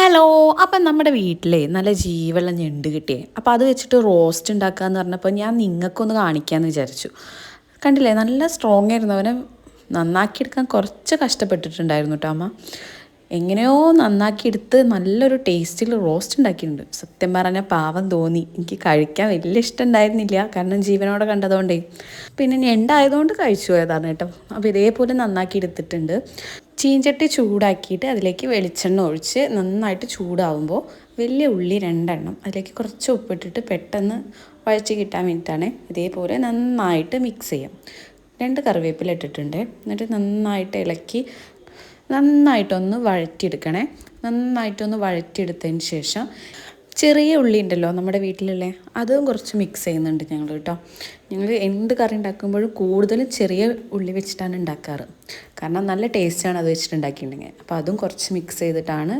Hello അപ്പം നമ്മുടെ വീട്ടിലെ നല്ല ജീവുള്ള ഞെണ്ട് കിട്ടിയേ. അപ്പോൾ അത് വെച്ചിട്ട് റോസ്റ്റ് ഉണ്ടാക്കുക എന്ന് പറഞ്ഞപ്പോൾ ഞാൻ നിങ്ങൾക്കൊന്ന് കാണിക്കാമെന്ന് വിചാരിച്ചു. കണ്ടില്ലേ നല്ല സ്ട്രോങ് ആയിരുന്നു. അവനെ നന്നാക്കിയെടുക്കാൻ കുറച്ച് കഷ്ടപ്പെട്ടിട്ടുണ്ടായിരുന്നു കേട്ടോ അമ്മ. എങ്ങനെയോ നന്നാക്കിയെടുത്ത് നല്ലൊരു ടേസ്റ്റിൽ റോസ്റ്റ് ഉണ്ടാക്കിയിട്ടുണ്ട്. സത്യം പറഞ്ഞാൽ പാവം തോന്നി. എനിക്ക് കഴിക്കാൻ വലിയ ഇഷ്ടം ഉണ്ടായിരുന്നില്ല. കാരണം ജീവനോടെ കണ്ടതുകൊണ്ടേ. പിന്നെ ഞണ്ടായതുകൊണ്ട് കഴിച്ചു പോയതാണ് കേട്ടോ. അപ്പോൾ ഇതേപോലെ നന്നാക്കി എടുത്തിട്ടുണ്ട് ചീഞ്ചട്ടി ചൂടാക്കിയിട്ട് അതിലേക്ക് വെളിച്ചെണ്ണ ഒഴിച്ച് നന്നായിട്ട് ചൂടാവുമ്പോൾ വലിയ ഉള്ളി രണ്ടെണ്ണം അതിലേക്ക് കുറച്ച് ഉപ്പിട്ടിട്ട് പെട്ടെന്ന് വഴച്ച് കിട്ടാൻ വേണ്ടിയിട്ടാണ് ഇതേപോലെ നന്നായിട്ട് മിക്സ് ചെയ്യാം. രണ്ട് കറിവേപ്പില ഇട്ടിട്ടുണ്ട്. എന്നിട്ട് നന്നായിട്ട് ഇളക്കി നന്നായിട്ടൊന്ന് വഴറ്റിയെടുക്കണേ. നന്നായിട്ടൊന്ന് വഴറ്റിയെടുത്തതിന് ശേഷം ചെറിയ ഉള്ളി ഉണ്ടല്ലോ നമ്മുടെ വീട്ടിലുള്ള അതും കുറച്ച് മിക്സ് ചെയ്യുന്നുണ്ട് ഞങ്ങൾ കേട്ടോ ഞങ്ങൾ എന്ത് കറി ഉണ്ടാക്കുമ്പോഴും കൂടുതലും ചെറിയ ഉള്ളി വെച്ചിട്ടാണ് ഉണ്ടാക്കാറ്. കാരണം നല്ല ടേസ്റ്റാണ് അത് വെച്ചിട്ട് ഉണ്ടാക്കിയിട്ടുണ്ടെങ്കിൽ അപ്പോൾ അതും കുറച്ച് മിക്സ് ചെയ്തിട്ടാണ്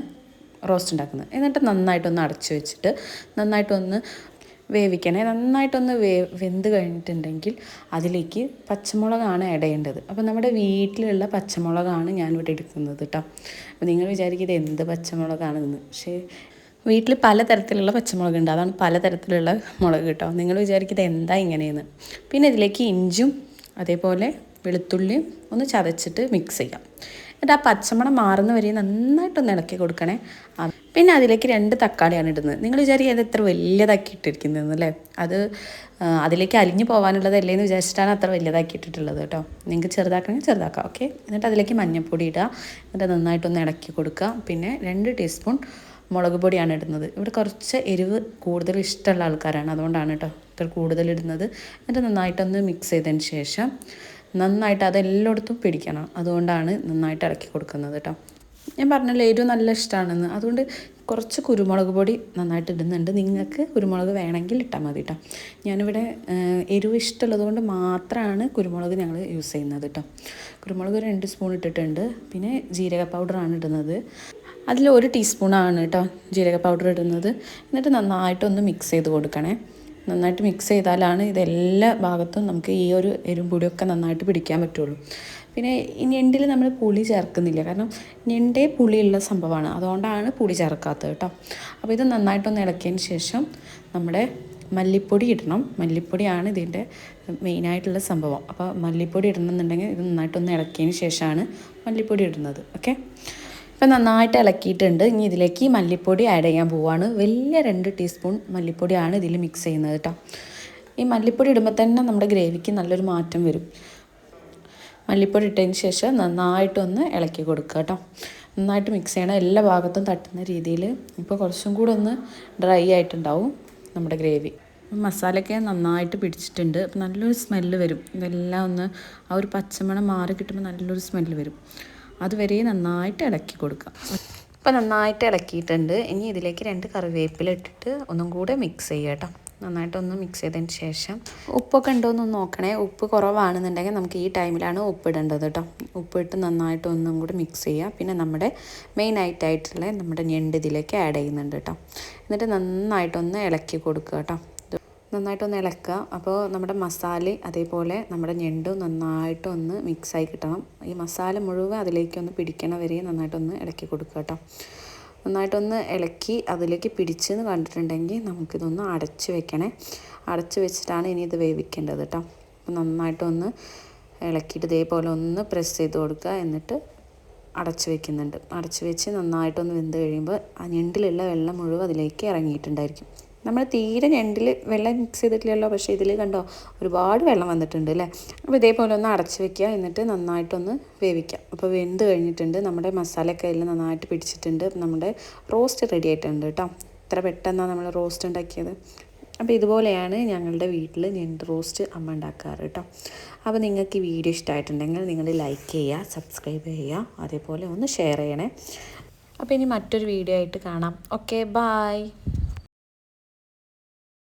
റോസ്റ്റ് ഉണ്ടാക്കുന്നത്. എന്നിട്ട് നന്നായിട്ടൊന്ന് അടച്ചു വെച്ചിട്ട് നന്നായിട്ടൊന്ന് വേവിക്കണേ. നന്നായിട്ടൊന്ന് വേ വെന്ത് കഴിഞ്ഞിട്ടുണ്ടെങ്കിൽ അതിലേക്ക് പച്ചമുളകാണ് ആഡ് ചെയ്യേണ്ടത്. അപ്പോൾ നമ്മുടെ വീട്ടിലുള്ള പച്ചമുളകാണ് ഞാനിവിടെ എടുക്കുന്നത് കേട്ടോ അപ്പോൾ നിങ്ങൾ വിചാരിക്കും ഇത് എന്ത് പച്ചമുളകാണെന്ന്. പക്ഷേ വീട്ടിൽ പലതരത്തിലുള്ള പച്ചമുളക് ഉണ്ട്. അതാണ് പലതരത്തിലുള്ള മുളക് കേട്ടോ. നിങ്ങൾ വിചാരിക്കുന്നത് എന്താ ഇങ്ങനെയെന്ന്. പിന്നെ ഇതിലേക്ക് ഇഞ്ചും അതേപോലെ വെളുത്തുള്ളിയും ഒന്ന് ചതച്ചിട്ട് മിക്സ് ചെയ്യാം. എന്നിട്ട് ആ പച്ചമണം മാറുന്ന വരെ നന്നായിട്ടൊന്ന് ഇളക്കി കൊടുക്കണേ. പിന്നെ അതിലേക്ക് രണ്ട് തക്കാളിയാണ് ഇടുന്നത്. നിങ്ങൾ വിചാരിക്കുക അത് എത്ര വലിയതാക്കി ഇട്ടിരിക്കുന്നത് അല്ലേ? അത് അതിലേക്ക് അലിഞ്ഞു പോകാനുള്ളതല്ലേ എന്ന് വിചാരിച്ചിട്ടാണ് അത്ര വലിയതാക്കി ഇട്ടിട്ടുള്ളത് കേട്ടോ. നിങ്ങൾക്ക് ചെറുതാക്കണമെങ്കിൽ ചെറുതാക്കാം ഓക്കെ? എന്നിട്ട് അതിലേക്ക് മഞ്ഞൾപ്പൊടി ഇടുക. എന്നിട്ട് നന്നായിട്ടൊന്ന് ഇളക്കി കൊടുക്കുക. പിന്നെ രണ്ട് ടീസ്പൂൺ മുളക് പൊടിയാണ് ഇടുന്നത്. ഇവിടെ കുറച്ച് എരിവ് കൂടുതൽ ഇഷ്ടമുള്ള ആൾക്കാരാണ്. അതുകൊണ്ടാണ് കേട്ടോ ഇത്ര കൂടുതൽ ഇടുന്നത്. എന്നിട്ട് നന്നായിട്ടൊന്ന് മിക്സ് ചെയ്തതിന് ശേഷം നന്നായിട്ട് അതെല്ലായിടത്തും പിടിക്കണം. അതുകൊണ്ടാണ് നന്നായിട്ട് ഇറക്കി കൊടുക്കുന്നത് കേട്ടോ. ഞാൻ പറഞ്ഞല്ലോ എരിവ് നല്ല ഇഷ്ടമാണെന്ന്. അതുകൊണ്ട് കുറച്ച് കുരുമുളക് പൊടി നന്നായിട്ട് ഇടുന്നുണ്ട്. നിങ്ങൾക്ക് കുരുമുളക് വേണമെങ്കിൽ ഇട്ടാൽ മതി കേട്ടോ. ഞാനിവിടെ എരിവ് ഇഷ്ടമുള്ളത് കൊണ്ട് മാത്രമാണ് കുരുമുളക് ഞങ്ങൾ യൂസ് ചെയ്യുന്നത് കേട്ടോ. കുരുമുളക് രണ്ട് സ്പൂൺ ഇട്ടിട്ടുണ്ട്. പിന്നെ ജീരക പൗഡറാണ് ഇടുന്നത്. അതിൽ ഒരു ടീസ്പൂണാണ് കേട്ടോ ജീരക പൗഡർ ഇടുന്നത്. എന്നിട്ട് നന്നായിട്ടൊന്ന് മിക്സ് ചെയ്ത് കൊടുക്കണേ. നന്നായിട്ട് മിക്സ് ചെയ്താലാണ് ഇതെല്ലാ ഭാഗത്തും നമുക്ക് ഈ ഒരു എരുമ്പൊടിയൊക്കെ നന്നായിട്ട് പിടിക്കാൻ പറ്റുള്ളൂ. പിന്നെ ഞണ്ടിൽ നമ്മൾ പുളി ചേർക്കുന്നില്ല. കാരണം ഞണ്ടേ പുളിയുള്ള സംഭവമാണ്. അതുകൊണ്ടാണ് പുളി ചേർക്കാത്തത് കേട്ടോ അപ്പോൾ ഇത് നന്നായിട്ടൊന്ന് ഇളക്കിയതിന് ശേഷം നമ്മുടെ മല്ലിപ്പൊടി ഇടണം. മല്ലിപ്പൊടിയാണ് ഇതിന്റെ മെയിനായിട്ടുള്ള സംഭവം. അപ്പോൾ മല്ലിപ്പൊടി ഇടണമെന്നുണ്ടെങ്കിൽ ഇത് നന്നായിട്ടൊന്ന് ഇളക്കിയതിന് ശേഷമാണ് മല്ലിപ്പൊടി ഇടുന്നത്. ഓക്കെ? ഇപ്പം നന്നായിട്ട് ഇളക്കിയിട്ടുണ്ട്. ഇനി ഇതിലേക്ക് മല്ലിപ്പൊടി ആഡ് ചെയ്യാൻ പോവാണ്. വലിയ രണ്ട് ടീസ്പൂൺ മല്ലിപ്പൊടിയാണ് ഇതിൽ മിക്സ് ചെയ്യുന്നത് കേട്ടോ ഈ മല്ലിപ്പൊടി ഇടുമ്പോൾ തന്നെ നമ്മുടെ ഗ്രേവിക്ക് നല്ലൊരു മാറ്റം വരും. മല്ലിപ്പൊടി ഇട്ടതിന് ശേഷം നന്നായിട്ടൊന്ന് ഇളക്കി കൊടുക്കുക കേട്ടോ നന്നായിട്ട് മിക്സ് ചെയ്യണം. എല്ലാ ഭാഗത്തും തട്ടുന്ന രീതിയിൽ. ഇപ്പോൾ കുറച്ചും കൂടെ ഒന്ന് ഡ്രൈ ആയിട്ടുണ്ടാവും നമ്മുടെ ഗ്രേവി. മസാലയൊക്കെ നന്നായിട്ട് പിടിച്ചിട്ടുണ്ട്. അപ്പം നല്ലൊരു സ്മെല്ല് വരും. ഇതെല്ലാം ഒന്ന് ആ ഒരു പച്ചമണം മാറി കിട്ടുമ്പോൾ നല്ലൊരു സ്മെല്ല് വരും. അതുവരെ നന്നായിട്ട് ഇളക്കി കൊടുക്കുക. അപ്പോൾ നന്നായിട്ട് ഇളക്കിയിട്ടുണ്ട്. ഇനി ഇതിലേക്ക് രണ്ട് കറിവേപ്പില ഇട്ടിട്ട് ഒന്നും കൂടെ മിക്സ് ചെയ്യുക കേട്ടോ. നന്നായിട്ടൊന്ന് മിക്സ് ചെയ്തതിന് ശേഷം ഉപ്പൊക്കെ ഉണ്ടോ എന്ന് നോക്കണേ. ഉപ്പ് കുറവാണെന്നുണ്ടെങ്കിൽ നമുക്ക് ഈ ടൈമിലാണ് ഉപ്പ് ഇടേണ്ടത് കേട്ടോ. ഉപ്പിട്ട് നന്നായിട്ട് ഒന്നും കൂടി മിക്സ് ചെയ്യുക. പിന്നെ നമ്മുടെ മെയിൻ ആയിട്ടായിട്ടുള്ള നമ്മുടെ ഞണ്ട് ഇതിലേക്ക് ആഡ് ചെയ്യുന്നുണ്ട് കേട്ടോ. എന്നിട്ട് നന്നായിട്ടൊന്ന് ഇളക്കി കൊടുക്കുക കേട്ടോ. നന്നായിട്ടൊന്ന് ഇളക്കുക. അപ്പോൾ നമ്മുടെ മസാല അതേപോലെ നമ്മുടെ ഞെണ്ടും നന്നായിട്ടൊന്ന് മിക്സായി കിട്ടണം. ഈ മസാല മുഴുവൻ അതിലേക്കൊന്ന് പിടിക്കണ വരെ നന്നായിട്ടൊന്ന് ഇളക്കി കൊടുക്കുക കേട്ടോ. നന്നായിട്ടൊന്ന് ഇളക്കി അതിലേക്ക് പിടിച്ചെന്ന് കണ്ടിട്ടുണ്ടെങ്കിൽ നമുക്കിതൊന്ന് അടച്ച് വെക്കണേ. അടച്ച് വെച്ചിട്ടാണ് ഇനി ഇത് വേവിക്കേണ്ടത് കേട്ടോ. അപ്പോൾ നന്നായിട്ടൊന്ന് ഇളക്കിയിട്ട് ഇതേപോലെ ഒന്ന് പ്രസ് ചെയ്ത് കൊടുക്കുക. എന്നിട്ട് അടച്ച് വെക്കുന്നുണ്ട്. അടച്ച് വെച്ച് നന്നായിട്ടൊന്ന് വെന്ത് കഴിയുമ്പോൾ ആ ഞണ്ടിലുള്ള വെള്ളം മുഴുവൻ അതിലേക്ക് ഇറങ്ങിയിട്ടുണ്ടായിരിക്കും. നമ്മൾ തീരെ ഞണ്ടിൽ വെള്ളം മിക്സ് ചെയ്തിട്ടില്ലല്ലോ. പക്ഷേ ഇതിൽ കണ്ടോ ഒരുപാട് വെള്ളം വന്നിട്ടുണ്ട് അല്ലേ? അപ്പോൾ ഇതേപോലെ ഒന്ന് അടച്ച് വെക്കുക. എന്നിട്ട് നന്നായിട്ടൊന്ന് വേവിക്കുക. അപ്പോൾ വെന്ത് കഴിഞ്ഞിട്ടുണ്ട്. നമ്മുടെ മസാലയൊക്കെ അതിൽ നന്നായിട്ട് പിടിച്ചിട്ടുണ്ട്. നമ്മുടെ റോസ്റ്റ് റെഡി ആയിട്ടുണ്ട് കേട്ടോ. ഇത്ര പെട്ടെന്നാണ് നമ്മൾ റോസ്റ്റ് ഉണ്ടാക്കിയത്. അപ്പോൾ ഇതുപോലെയാണ് ഞങ്ങളുടെ വീട്ടിൽ ഞണ്ട് റോസ്റ്റ് അമ്മ ഉണ്ടാക്കാറ് കേട്ടോ. അപ്പോൾ നിങ്ങൾക്ക് ഈ വീഡിയോ ഇഷ്ടമായിട്ടുണ്ടെങ്കിൽ നിങ്ങൾ ലൈക്ക് ചെയ്യുക സബ്സ്ക്രൈബ് ചെയ്യുക അതേപോലെ ഒന്ന് ഷെയർ ചെയ്യണേ. അപ്പോൾ ഇനി മറ്റൊരു വീഡിയോ ആയിട്ട് കാണാം. Okay bye